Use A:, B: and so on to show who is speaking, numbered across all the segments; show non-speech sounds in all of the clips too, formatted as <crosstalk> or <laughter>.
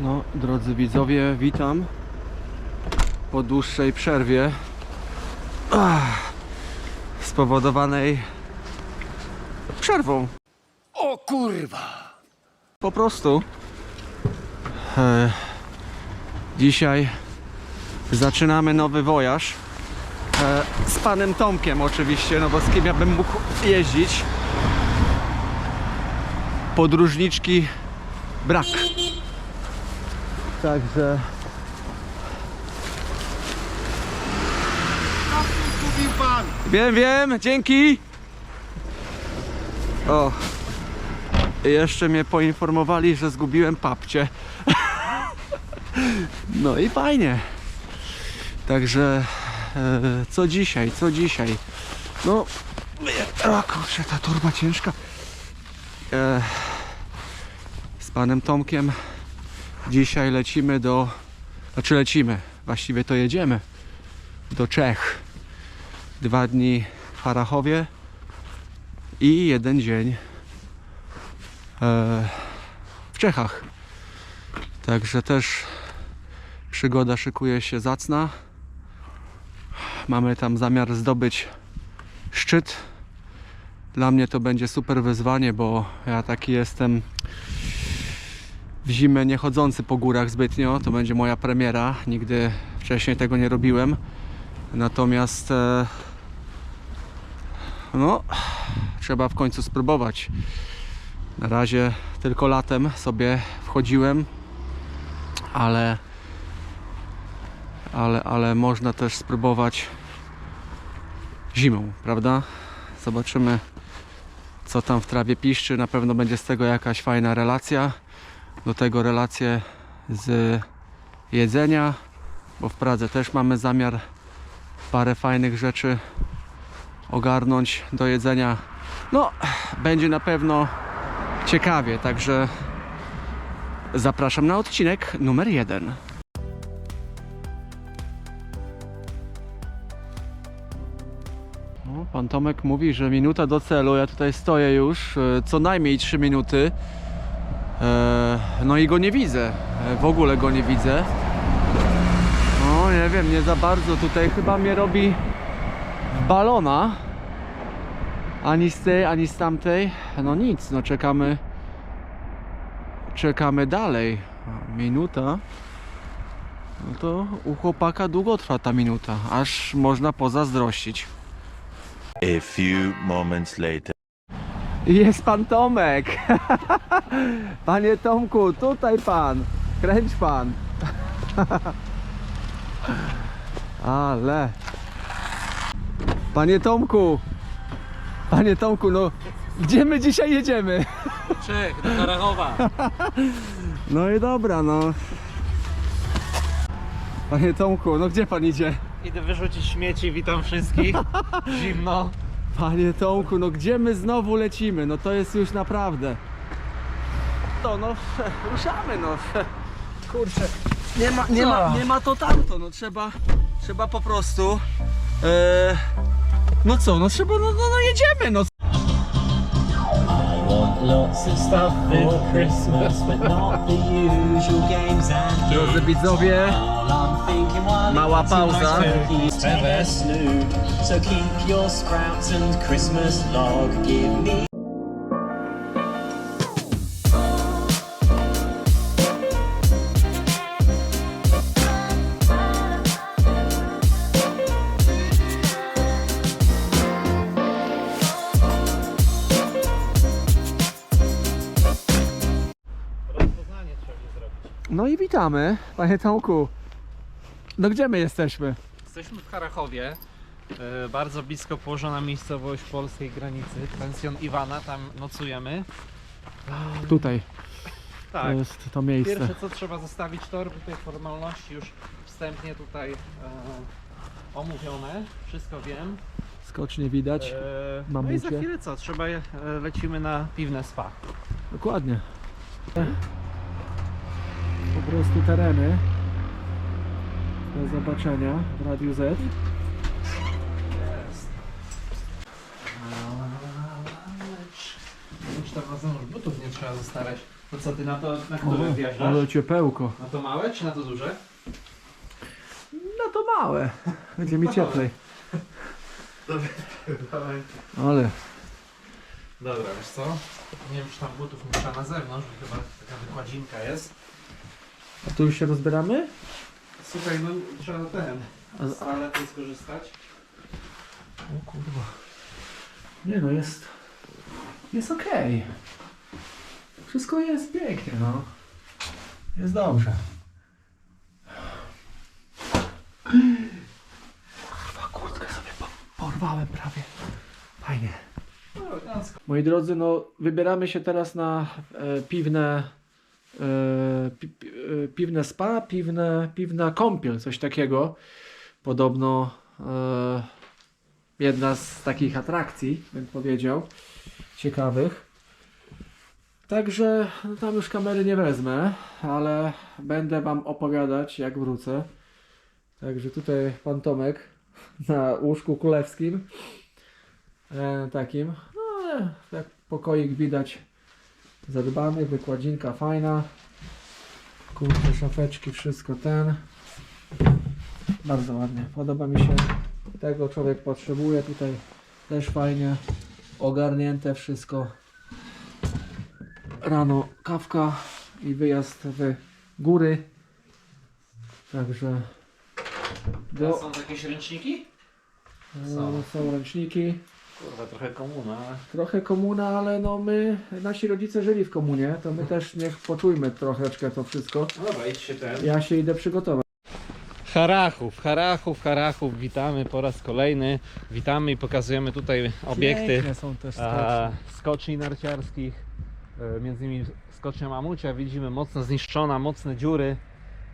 A: No, drodzy widzowie, witam po dłuższej przerwie Ach, spowodowanej przerwą.
B: O kurwa!
A: Po prostu e, dzisiaj zaczynamy nowy wojaż e, z panem Tomkiem oczywiście, no bo z kim ja bym mógł jeździć. Podróżniczki brak. Także! Wiem, wiem, dzięki. O. Jeszcze mnie poinformowali, że zgubiłem papcie. <laughs> No i fajnie. Także e, co dzisiaj, co dzisiaj? No, o kurczę, ta torba ciężka. E, z panem Tomkiem dzisiaj lecimy do, znaczy lecimy, właściwie to jedziemy do Czech dwa dni w Harachowie i jeden dzień e, w Czechach. Także też przygoda szykuje się zacna. Mamy tam zamiar zdobyć szczyt. Dla mnie to będzie super wyzwanie, bo ja taki jestem w zimę nie chodzący po górach zbytnio. To będzie moja premiera. Nigdy wcześniej tego nie robiłem. Natomiast e, no, trzeba w końcu spróbować. Na razie tylko latem sobie wchodziłem, ale ale, ale można też spróbować zimą, prawda? Zobaczymy co tam w trawie piszczy. Na pewno będzie z tego jakaś fajna relacja. Do tego relacje z jedzenia, bo w Pradze też mamy zamiar parę fajnych rzeczy ogarnąć do jedzenia. No, będzie na pewno ciekawie, także zapraszam na odcinek numer jeden. No, pan Tomek mówi, że minuta do celu. Ja tutaj stoję już e, co najmniej 3 minuty. E, No i go nie widzę. E, W ogóle go nie widzę. No nie wiem, nie za bardzo. Tutaj chyba mnie robi balona. Ani z tej, ani z tamtej. No nic, no czekamy. Czekamy dalej. Minuta. No to u chłopaka długo trwa ta minuta, aż można pozazdrościć.
C: A few moments later.
A: Jest pan Tomek. <laughs> Panie Tomku, tutaj pan. Kręć pan. <laughs> Ale. Panie Tomku. Panie Tomku, no gdzie my dzisiaj jedziemy? <laughs>
B: Czech, do Karachowa.
A: No i dobra, no. Panie Tomku, no gdzie pan idzie?
B: Idę wyrzucić śmieci, witam wszystkich. Zimno.
A: Panie Tomku, no gdzie my znowu lecimy? No to jest już naprawdę. To no, <laughs> ruszamy no. <laughs> Kurczę, nie ma, nie ma, nie ma to tamto, no trzeba, trzeba po prostu. E, no co, no trzeba, no, no, no jedziemy, no.
D: Lots of stuff for Christmas, but not the usual games and
A: Drodzy widzowie, Mała pauza.
D: So keep your sprouts and Christmas log. Give me
A: no i witamy, panie Tomku. No gdzie my jesteśmy?
B: Jesteśmy w Karachowie. e, Bardzo blisko położona miejscowość polskiej granicy. Pensjon Iwana, tam nocujemy.
A: Tutaj
B: Tak.
A: to jest to miejsce.
B: Pierwsze co trzeba zostawić torby, te formalności już wstępnie tutaj e, omówione. Wszystko wiem.
A: Skocznie widać.
B: E, no i
A: Mamucie.
B: za chwilę co? Trzeba je, e, lecimy na piwne spa.
A: Dokładnie. Po prostu tereny do zobaczenia w Radiu Z.
B: Już razem już butów nie trzeba zostawiać. To co ty na to, na które wjeżdżasz?
A: ale ciepełko.
B: Na to małe czy na to duże?
A: No to małe. Będzie mi <laughs> cieplej.
B: Dobra. <laughs>
A: Ale
B: Dobra, wiesz co? Nie wiem, czy tam butów nie trzeba na zewnątrz, bo chyba taka wykładzinka jest.
A: A tu już się rozbieramy?
B: Słuchaj, no trzeba ten,
A: A-
B: z toalety skorzystać.
A: O kurwa. Nie no, jest. Jest okej. Wszystko jest pięknie, no. Jest dobrze. Kurwa, kurtkę sobie po- porwałem prawie. Fajnie.
B: No, elegancko.
A: Moi drodzy, no wybieramy się teraz na e, piwne pi, pi, e, piwne spa, piwne, piwna kąpiel, coś takiego. Podobno e, jedna z takich atrakcji, bym powiedział, ciekawych. Także no, tam już kamery nie wezmę, ale będę Wam opowiadać jak wrócę. Także tutaj pan Tomek <laughs> na łóżku królewskim. E, takim. No ale jak pokoik widać zadbany, wykładzinka fajna. Kurczę, szafeczki, wszystko ten. Bardzo ładnie. Podoba mi się. Tego człowiek potrzebuje. Tutaj też fajnie ogarnięte wszystko. Rano kawka i wyjazd w góry. Także do,
B: są jakieś ręczniki?
A: są. są ręczniki.
B: Kurwa, trochę komuna, ale...
A: Trochę komuna, ale no my, nasi rodzice żyli w komunie, to my też niech poczujmy troszeczkę to wszystko.
B: No dobra, idź się ten.
A: Ja się idę przygotować.
B: Harachów, Harachów, Harachów, witamy po raz kolejny. Witamy i pokazujemy tutaj obiekty
A: Piękne są też
B: a, skoczni narciarskich. E, Między innymi skocznia mamucia. Widzimy mocno zniszczona, mocne dziury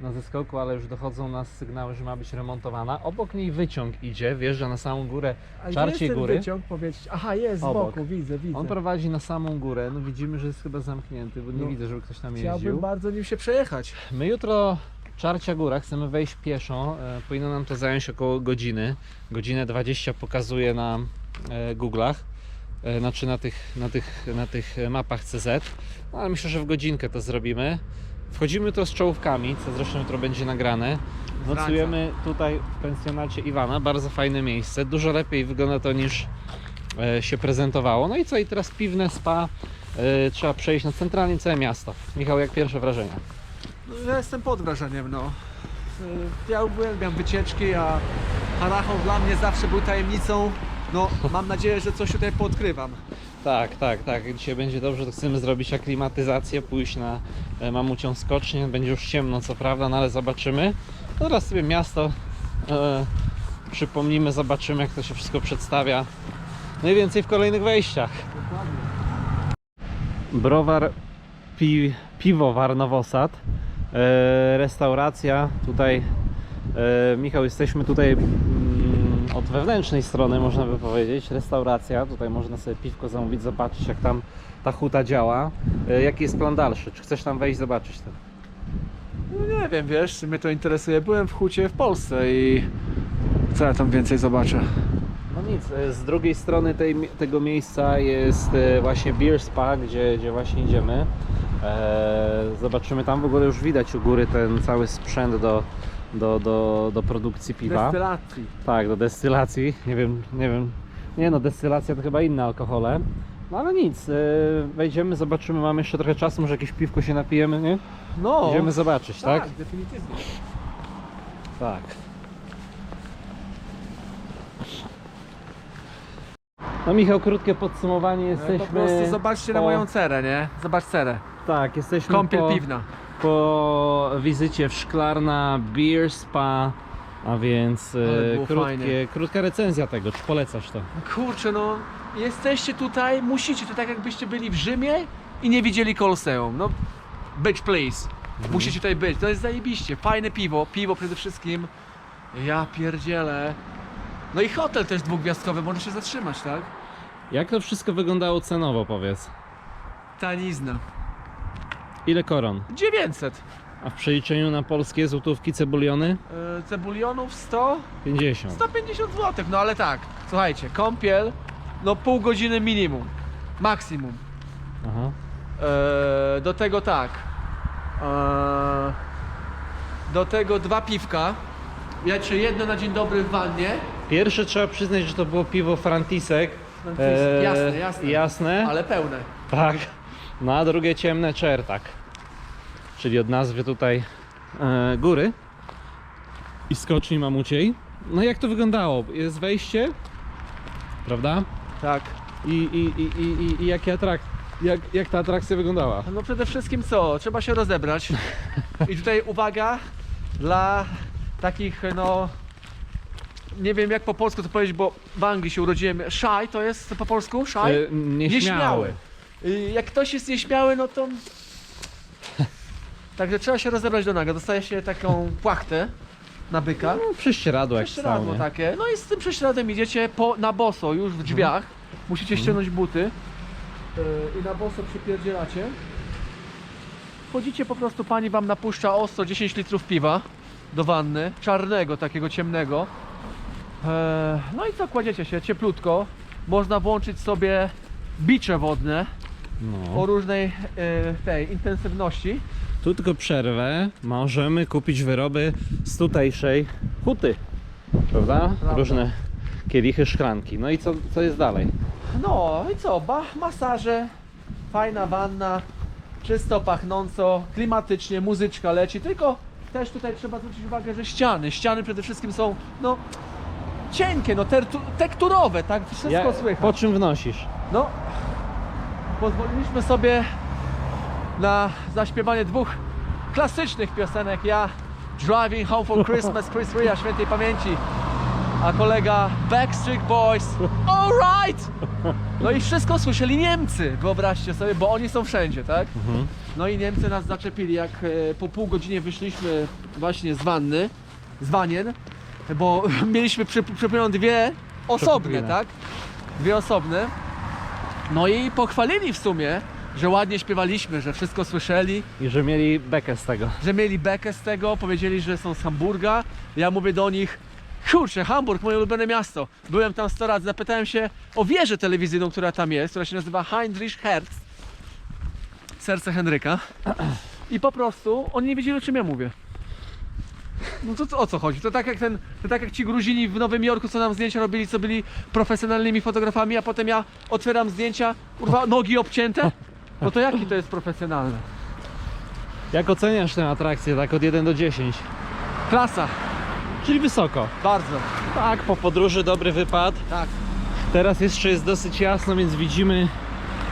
B: na zeskoku, ale już dochodzą nas sygnały, że ma być remontowana. Obok niej wyciąg idzie, wjeżdża na samą górę.
A: A gdzie
B: Czarciej
A: jest ten
B: góry.
A: wyciąg powiedzieć? Aha, jest z
B: Obok.
A: boku, widzę, widzę.
B: On prowadzi na samą górę. No widzimy, że jest chyba zamknięty, bo nie
A: No,
B: widzę, żeby ktoś tam
A: Chciałbym
B: jeździł.
A: bardzo nim się przejechać.
B: My jutro Czarcia Góra, chcemy wejść pieszo. E, powinno nam to zająć około godziny. Godzinę 20 pokazuje na e, Google'ach, e, znaczy na tych, na, tych, na tych mapach CZ. No, ale myślę, że w godzinkę to zrobimy. Wchodzimy jutro z czołówkami, co zresztą jutro będzie nagrane. Nocujemy tutaj w pensjonacie Iwana, bardzo fajne miejsce. Dużo lepiej wygląda to niż e, się prezentowało. No i co, i teraz piwne spa. E, trzeba przejść na centralnie całe miasto. Michał, jak pierwsze wrażenia?
A: No, ja jestem pod wrażeniem, no. Y, Ja uwielbiam wycieczki, a Harachów dla mnie zawsze był tajemnicą. No, mam nadzieję, że coś tutaj poodkrywam.
B: Tak, tak, tak. Dzisiaj będzie dobrze, to chcemy zrobić aklimatyzację, pójść na e, mamucią skocznię. Będzie już ciemno, co prawda, no ale zobaczymy. No Teraz sobie miasto e, przypomnimy, zobaczymy, jak to się wszystko przedstawia. No i więcej w kolejnych wejściach. Browar pi, Piwowar Nowosad. E, restauracja. Tutaj, e, Michał, jesteśmy tutaj od wewnętrznej strony, można by powiedzieć. Restauracja. Tutaj można sobie piwko zamówić, zobaczyć, jak tam ta huta działa. E, jaki jest plan dalszy? Czy chcesz tam wejść, zobaczyć to?
A: No nie wiem, wiesz, czy mnie to interesuje. Byłem w hucie w Polsce i co ja tam więcej zobaczę?
B: No nic, e, z drugiej strony tej, tego miejsca jest e, właśnie Beer Spa, gdzie, gdzie właśnie idziemy. Zobaczymy, tam w ogóle już widać u góry ten cały sprzęt do, do, do, do produkcji piwa.
A: Destylacji.
B: Tak, do destylacji. Nie wiem, nie wiem. Nie no, destylacja to chyba inne alkohole. No ale nic, e, wejdziemy, zobaczymy, mamy jeszcze trochę czasu, może jakieś piwko się napijemy, nie?
A: No,
B: Idziemy zobaczyć, tak?
A: tak, definitywnie.
B: Tak. No Michał, krótkie podsumowanie, jesteśmy...
A: Po prostu zobaczcie na
B: po-
A: moją cerę, nie? Zobacz cerę.
B: Tak, jesteśmy
A: Kąpiel
B: po,
A: piwna.
B: Po wizycie w Szklarna Beer Spa, a więc
A: Ale
B: e, krótkie, krótka recenzja tego, czy polecasz to?
A: Kurczę, no jesteście tutaj, musicie, to tak jakbyście byli w Rzymie i nie widzieli Koloseum. No, bitch please. Musicie tutaj być, to jest zajebiście. Fajne piwo, piwo przede wszystkim. Ja pierdzielę. No i hotel też dwugwiazdkowy, może się zatrzymać, tak?
B: Jak to wszystko wyglądało cenowo, powiedz?
A: Tanizna.
B: Ile koron?
A: 900.
B: A w przeliczeniu na polskie złotówki cebuliony?
A: Yy, cebulionów 100,
B: 50.
A: 150 zł. No ale tak, słuchajcie, kąpiel, no pół godziny minimum. Maksimum.
B: Aha.
A: E, do tego tak. E, do tego dwa piwka. Ja czy jedno na dzień dobry w wannie.
B: Pierwsze trzeba przyznać, że to było piwo Frantisek.
A: Frantisek, jasne, jasne.
B: Jasne,
A: Ale pełne.
B: tak. No a drugie ciemne czertak. Czyli od nazwy tutaj e, góry i skoczni mamuciej. No jak to wyglądało? Jest wejście, prawda?
A: Tak.
B: I, i, i, i, i, jakie atrak... jak, jak ta atrakcja wyglądała?
A: No przede wszystkim co? Trzeba się rozebrać. <laughs> I tutaj uwaga dla takich no nie wiem jak po polsku to powiedzieć, bo w Anglii się urodziłem. Shy to jest po polsku? Shy?
B: E, nieśmiały.
A: Y, Jak ktoś jest nieśmiały, no to. Także trzeba się rozebrać do naga. Dostaje się taką płachtę na byka.
B: No, prześcieradło jak
A: Prześcieradło
B: stał,
A: takie. No i z tym prześcieradem idziecie po, na boso już w drzwiach. Musicie ściągnąć buty. y, I na boso przypierdzielacie. Wchodzicie po prostu, pani wam napuszcza ostro 10 litrów piwa do wanny. Czarnego, takiego ciemnego. E, No i co, kładziecie się cieplutko. Można włączyć sobie bicze wodne
B: No.
A: o różnej e, tej intensywności.
B: Tu tylko przerwę. Możemy kupić wyroby z tutejszej huty. Prawda?
A: Prawda.
B: Różne kielichy, szklanki. No i co, co jest dalej?
A: No i co, ba, masaże, fajna wanna, czysto pachnąco, klimatycznie, muzyczka leci, tylko też tutaj trzeba zwrócić uwagę, że ściany, ściany przede wszystkim są, no, cienkie, no, tertu, tekturowe, tak, wszystko
B: Ja-
A: słychać.
B: Po czym wnosisz?
A: No, pozwoliliśmy sobie na zaśpiewanie dwóch klasycznych piosenek. Ja Driving Home for Christmas, Chris Ria, świętej pamięci, a kolega Backstreet Boys, Alright! No i wszystko słyszeli Niemcy, wyobraźcie sobie, bo oni są wszędzie, tak? No i Niemcy nas zaczepili, jak e, po pół godzinie wyszliśmy właśnie z wanny, z wanien, bo <laughs> mieliśmy przy, przypomniane dwie osobne, tak? Dwie osobne. No i pochwalili w sumie, że ładnie śpiewaliśmy, że wszystko słyszeli,
B: I że mieli bekę z tego.
A: że mieli bekę z tego, powiedzieli, że są z Hamburga. Ja mówię do nich, kurczę, Hamburg, moje ulubione miasto. Byłem tam 100 razy, zapytałem się o wieżę telewizyjną, która tam jest, która się nazywa Heinrich Herz. Serce Henryka. I po prostu oni nie wiedzieli, o czym ja mówię. No to, to o co chodzi? To tak jak ten, to tak jak ci Gruzini w Nowym Jorku, co nam zdjęcia robili, co byli profesjonalnymi fotografami, a potem ja otwieram zdjęcia, kurwa, nogi obcięte? No to jaki to jest profesjonalny?
B: Jak oceniasz tę atrakcję tak od 1 do 10?
A: Klasa,
B: Czyli wysoko.
A: bardzo.
B: Tak, po podróży dobry wypad.
A: Tak.
B: Teraz jeszcze jest dosyć jasno, więc widzimy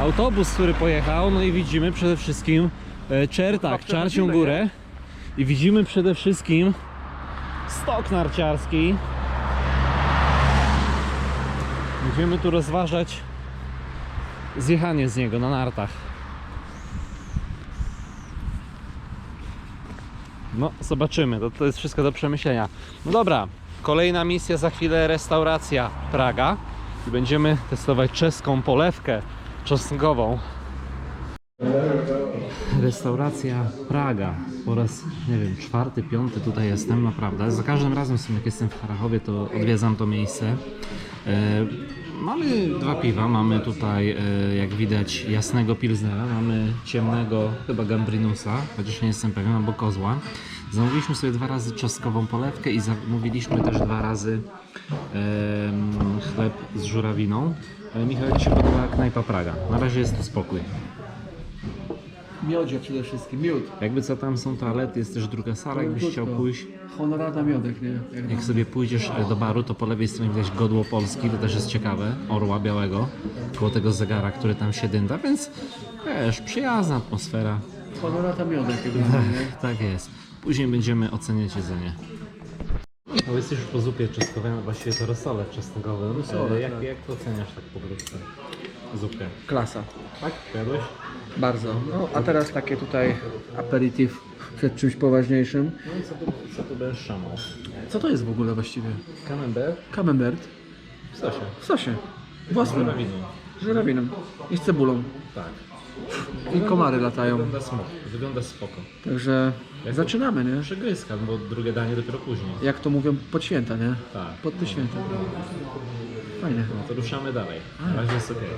B: autobus, który pojechał. No i widzimy przede wszystkim e, Czertak, Czarcią
A: przechodzimy,
B: Górę. I widzimy przede wszystkim stok narciarski. Będziemy tu rozważać zjechanie z niego na nartach. No, zobaczymy. To, to jest wszystko do przemyślenia. No dobra, kolejna misja za chwilę restauracja Praga. I będziemy testować czeską polewkę czosnkową. Restauracja Praga. Po raz, nie wiem, czwarty, piąty tutaj jestem, naprawdę. Za każdym razem, w sumie, jak jestem w Charachowie, to odwiedzam to miejsce. E, mamy dwa piwa. Mamy tutaj, e, jak widać, jasnego pilznera. Mamy ciemnego, chyba gambrinusa, chociaż nie jestem pewien, albo kozła. Zamówiliśmy sobie dwa razy czosnkową polewkę i zamówiliśmy też dwa razy chleb z żurawiną. Michał, jak się podoba knajpa Praga? Na razie jest tu spokój.
A: Miodzie przede wszystkim, miód.
B: Jakby co tam są toalety, jest też druga sala, jakbyś chciał pójść.
A: Honorada miodek, nie? Jak
B: Jak sobie pójdziesz e, do baru, to po lewej stronie widać godło Polski, to też jest ciekawe, orła białego, koło tego zegara, który tam się dynda, więc wiesz, przyjazna atmosfera.
A: Honorada miodek, jakby nie?
B: Tak jest. Później będziemy oceniać jedzenie. No jesteś już po zupie czosnkowej, a właściwie to rosole czosnkowe.
A: Rosole,
B: jak,
A: tak.
B: jak to oceniasz tak po prostu? Zupkę.
A: Klasa.
B: Tak? Jadłeś?
A: Bardzo. No, a teraz takie tutaj aperitif przed czymś poważniejszym.
B: No i co tu, co tu będziesz szamał?
A: Co to jest w ogóle właściwie?
B: Camembert
A: Camembert
B: w sosie.
A: w sosie. Własnym.
B: Żurawiną.
A: Żurawiną. I z cebulą.
B: Tak.
A: I komary latają.
B: Wygląda smok. Wygląda spoko.
A: Także zaczynamy, nie?
B: Przegryzka, bo drugie danie dopiero później.
A: Jak to mówią, pod święta, nie?
B: Tak.
A: Pod te święta. Fajne.
B: No to ruszamy dalej. Na razie jest okej.